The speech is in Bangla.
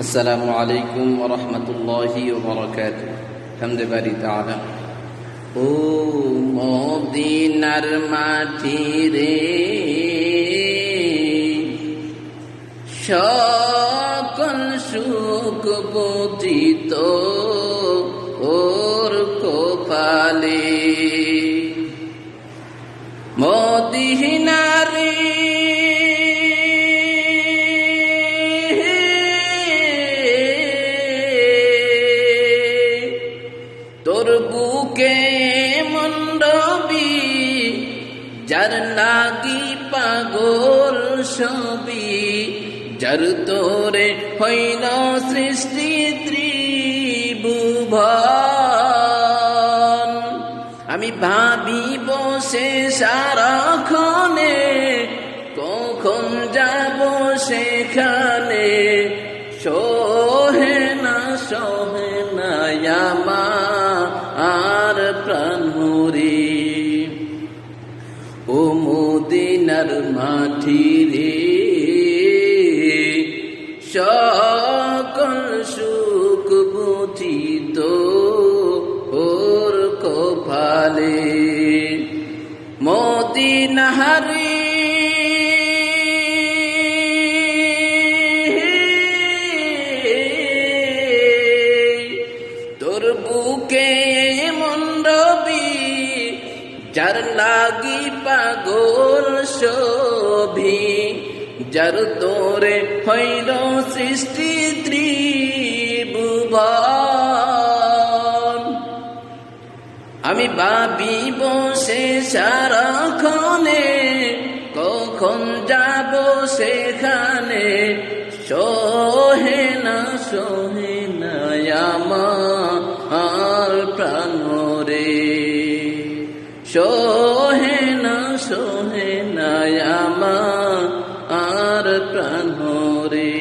السلام عليكم ورحمة الله وبركاته حمد باري تعالى ও মদিনার মাটি রে সকল সুখ বুঝিত ওর কোপালে মদিনারে বুকে মণ্ডবি যার লাগি পাগল ছবি, যার তোরে হইল সৃষ্টি ত্রিভুবন। আমি ভাবি বসে সারাক্ষণে, কখন যাব সেখানে সোহে না সোহে মদিনার মাটি রে সকল সুখ বুঝিত ওর কপালে। মদিনাহারি তোর যার লাগি পাগল শোভি, যার তোরে হইল সৃষ্টি ত্রিভুবন। আমি ভাবি বসে সারাক্ষণে, কখন যাব সেখানে সোহে না সোহে সোহে না সোহে না আমার প্রাণ রে